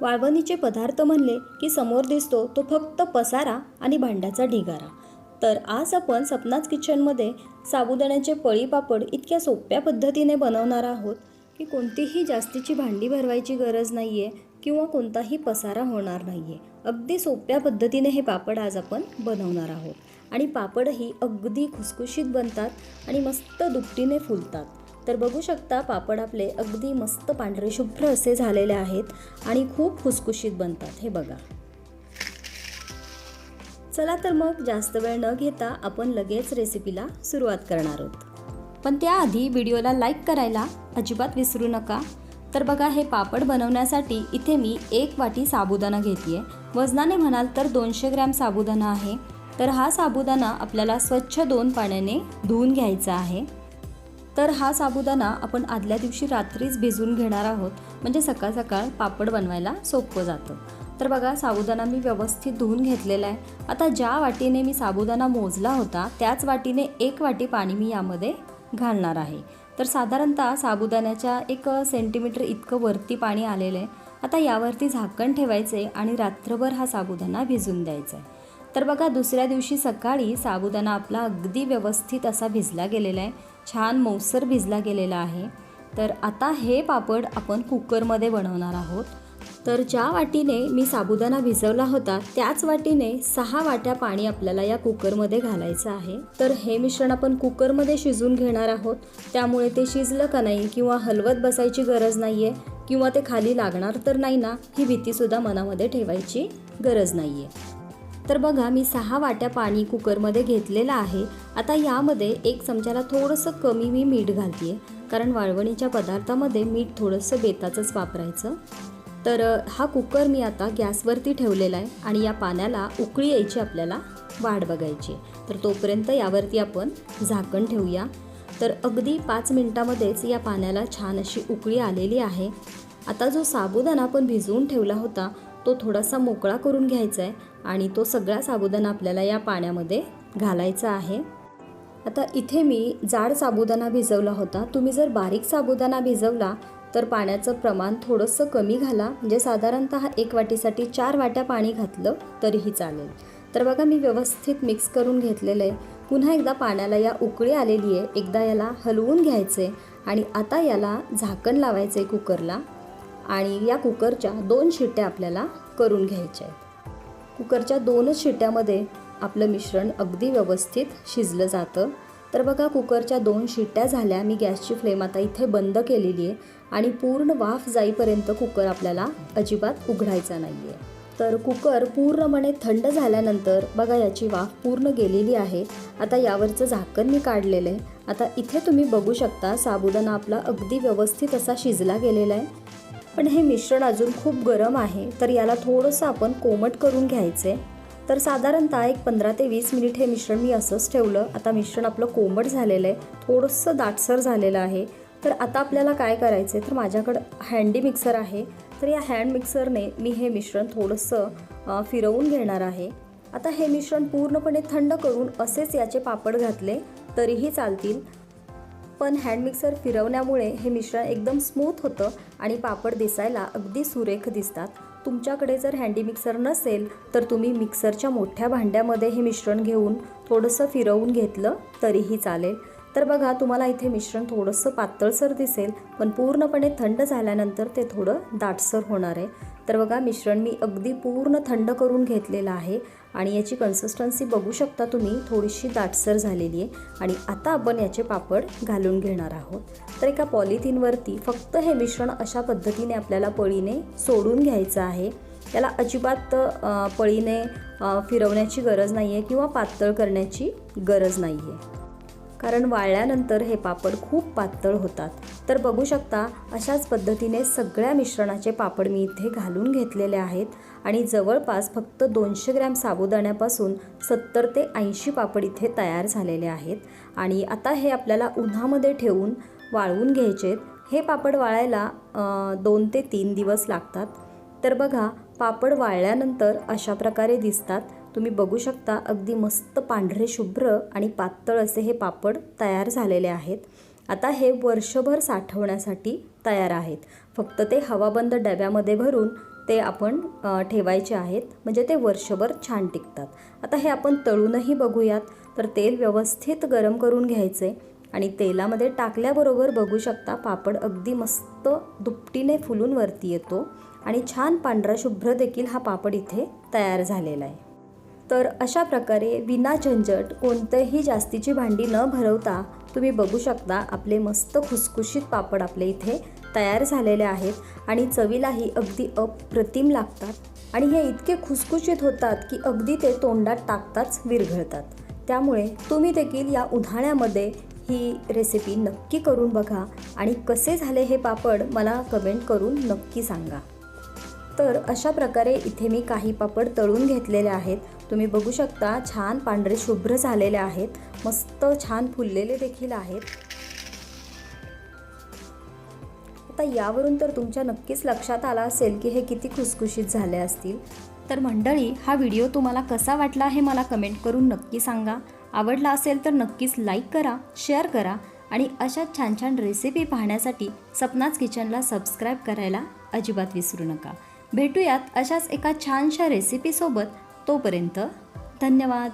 वाळवणीचे पदार्थ म्हणले की समोर दिसतो तो फक्त पसारा आणि भांड्याचा ढिगारा. तर आज आपण सपनाच किचनमध्ये साबुदाण्याचे पळी पापड इतक्या सोप्या पद्धतीने बनवणार आहोत की कोणतीही जास्तीची भांडी भरवायची गरज नाही आहे किंवा कोणताही पसारा होणार नाही आहे अगदी सोप्या पद्धतीने हे पापड आज आपण बनवणार आहोत. आणि पापडही अगदी खुसखुशीत बनतात आणि मस्त दुपटीने फुलतात. तर बघू शकता पापड आपले अगदी मस्त पांढरे शुभ्र असे झालेले आहेत आणि खूप खुसखुशीत बनतात हे बघा. चला तर मग जास्त वेळ न घेता आपण लगेच रेसिपीला सुरुवात करणार आहोत. पण त्याआधी व्हिडिओला लाईक करायला अजिबात विसरू नका. तर बघा हे पापड बनवण्यासाठी इथे मी एक वाटी साबुदाणा घेते आहे वजनाने म्हणाल तर दोनशे ग्रॅम साबुदाणा आहे. तर हा साबुदाणा आपल्याला स्वच्छ दोन पाण्याने धुवून घ्यायचा आहे. तर हा साबुदाणा आपण आदल्या दिवशी रात्रीच भिजवून घेणार आहोत. म्हणजे सकाळ सकाळ पापड बनवायला सोपं जातं. तर बघा साबुदाणा मी व्यवस्थित धुवून घेतलेला आहे. आता ज्या वाटीने मी साबुदाणा मोजला होता त्याच वाटीने एक वाटी पाणी मी यामध्ये घालणार आहे. तर साधारणतः साबुदाण्याच्या एक सेंटीमीटर इतकं वरती पाणी आलेलं आहे. आता यावरती झाकण ठेवायचे आणि रात्रभर हा साबुदाणा भिजून द्यायचा आहे. तर बघा दुसऱ्या दिवशी सकाळी साबुदाणा आपला अगदी व्यवस्थित असा भिजला गेलेला आहे. छान मौसर भिजला गेलेला आहे. तर आता हे पापड आपण कुकरमध्ये बनवणार आहोत. तर ज्या वाटीने मी साबुदाणा भिजवला होता त्याच वाटीने सहा वाट्या पाणी आपल्याला या कुकरमध्ये घालायचं आहे. तर हे मिश्रण आपण कुकरमध्ये शिजून घेणार आहोत. त्यामुळे ते शिजलं का नाही किंवा हलवत बसायची गरज नाही आहे किंवा ते खाली लागणार तर नाही ना ही भीतीसुद्धा मनामध्ये ठेवायची गरज नाही आहे तर बघा मी सहा वाट्या पाणी कुकरमध्ये घेतलेलं आहे. आता यामध्ये एक चमच्याला थोडंसं कमी मी मीठ घालते कारण वाळवणीच्या पदार्थामध्ये मीठ थोडंसं बेताचंच वापरायचं. तर हा कुकर मी आता गॅसवरती ठेवलेला आहे आणि या पाण्याला उकळी यायची आपल्याला वाढ बघायची तर तोपर्यंत यावरती आपण झाकण ठेवूया. तर अगदी पाच मिनटामध्येच या पाण्याला छान अशी उकळी आलेली आहे. आता जो साबुदाणा आपण भिजवून ठेवला होता तो थोडासा मोकळा करून घ्यायचा आहे आणि तो सगळा साबुदाणा आपल्याला या पाण्यामध्ये घालायचा आहे. आता इथे मी जाड साबुदाणा भिजवला होता. तुम्ही जर बारीक साबुदाणा भिजवला तर पाण्याचं प्रमाण थोडंसं कमी घाला. म्हणजे साधारणतः एक वाटीसाठी चार वाट्या पाणी घातलं तरीही चालेल. तर बघा मी व्यवस्थित मिक्स करून घेतलेलं आहे पुन्हा एकदा पाण्याला या उकळी आलेली आहे एकदा याला हलवून घ्यायचं आणि आता याला झाकण लावायचं आहे कुकरला. आणि या कुकरच्या दोन शिट्ट्या आपल्याला करून घ्यायच्या आहेत. कुकरच्या दोनच शिट्ट्यामध्ये आपलं मिश्रण अगदी व्यवस्थित शिजलं जातं. तर बघा कुकरच्या दोन शिट्ट्या झाल्या. मी गॅसची फ्लेम आता इथे बंद केलेली आहे आणि पूर्ण वाफ जाईपर्यंत कुकर आपल्याला अजिबात उघडायचा नाही आहे तर कुकर पूर्णपणे थंड झाल्यानंतर बघा याची वाफ पूर्ण गेलेली आहे. आता यावरचं झाकण मी काढलेलं आहे. आता इथे तुम्ही बघू शकता साबुदाणा आपला अगदी व्यवस्थित असा शिजला गेलेला आहे. पण हे मिश्रण अजून खूप गरम आहे तर याला थोडंसं आपण कोमट करून घ्यायचं तर साधारणतः एक पंधरा ते वीस मिनिट हे मिश्रण मी असंच ठेवलं. आता मिश्रण आपलं कोमट झालेलं आहे थोडंसं दाटसर झालेलं आहे. तर आता आपल्याला काय करायचं आहे तर माझ्याकडं हँडी मिक्सर आहे. तर या हँड मिक्सरने मी हे मिश्रण थोडंसं फिरवून घेणार आहे. आता हे मिश्रण पूर्णपणे थंड करून असेच याचे पापड घातले तरीही चालतील. पण हँड मिक्सर फिरवण्यामुळे हे मिश्रण एकदम स्मूथ होतं आणि पापड दिसायला अगदी सुरेख दिसतात. तुमच्याकडे जर हँडी मिक्सर नसेल तर तुम्ही मिक्सरच्या मोठ्या भांड्यामध्ये हे मिश्रण घेऊन थोडंसं फिरवून घेतलं तरीही चालेल. तर बघा तुम्हाला इथे मिश्रण थोडंसं पातळसर दिसेल पण पूर्णपणे थंड झाल्यानंतर ते थोडं दाटसर होणार आहे. तर बघा मिश्रण मी अगदी पूर्ण थंड करून घेतलेलं आहे आणि याची कन्सिस्टन्सी बघू शकता तुम्ही थोडीशी दाटसर झालेली आहे. आणि आता आपण याचे पापड घालून घेणार आहोत. तर एका पॉलिथिनवरती फक्त हे मिश्रण अशा पद्धतीने आपल्याला पळीने सोडून घ्यायचं आहे. त्याला अजिबात पळीने फिरवण्याची गरज नाही आहे किंवा पातळ करण्याची गरज नाही आहे कारण वाळल्यानंतर हे पापड खूप पातळ होतात. तर बघू शकता अशाच पद्धतीने सगळ्या मिश्रणाचे पापड मी इथे घालून घेतलेले आहेत आणि जवळपास फक्त दोनशे ग्रॅम साबुदाण्यापासून सत्तर ते ऐंशी पापड इथे तयार झालेले आहेत. आणि आता हे आपल्याला उन्हामध्ये ठेवून वाळवून घ्यायचेत हे पापड वाळायला दोन ते तीन दिवस लागतात. तर बघा पापड वाळल्यानंतर अशा प्रकारे दिसतात. तुम्ही बघू शकता अगदी मस्त पांढरे शुभ्र आणि पातळ असे हे पापड तयार झालेले आहेत. आता हे वर्षभर साठवण्यासाठी तयार आहेत. फक्त ते हवाबंद डब्यामध्ये भरून ते आपण ठेवायचे आहेत. म्हणजे ते वर्षभर छान टिकतात. आता हे आपण तळूनही बघूयात. तर तेल व्यवस्थित गरम करून घ्यायचे आणि तेलामध्ये टाकल्याबरोबर बघू शकता पापड अगदी मस्त दुपटीने फुलून वरती येतो आणि छान पांढरा शुभ्र देखील हा पापड इथे तयार झालेला आहे. तर अशा प्रकारे विना झंझट कोणतंही जास्तीची भांडी न भरवता तुम्ही बघू शकता आपले मस्त खुसखुशीत पापड आपले इथे तयार झालेले आहेत आणि चवीलाही अगदी अप्रतिम लागतात. आणि हे इतके खुसखुशीत होतात की अगदी ते तोंडात टाकताच विरघळतात. त्यामुळे तुम्ही देखील या उन्हाळ्यामध्ये ही रेसिपी नक्की करून बघा आणि कसे झाले हे पापड मला कमेंट करून नक्की सांगा. तर अशा प्रकारे इथे मी काही पापड तळून घेतलेले आहेत. तुम्ही बघू शकता छान पांढरे शुभ्र झालेले आहेत. मस्त छान फुललेले देखील आहेत. आता यावरून तर तुमच्या नक्कीच लक्षात आला असेल की हे किती खुसखुशीत झाले असतील. तर मंडळी हा व्हिडिओ तुम्हाला कसा वाटला हे मला कमेंट करून नक्की सांगा. आवडला असेल तर नक्कीच लाईक करा शेअर करा आणि अशा छान छान रेसिपी पाहण्यासाठी सपनाच किचनला सबस्क्राईब करायला अजिबात विसरू नका. भेटूयात अशाच एका छानशा रेसिपीसोबत तोपर्यंत धन्यवाद.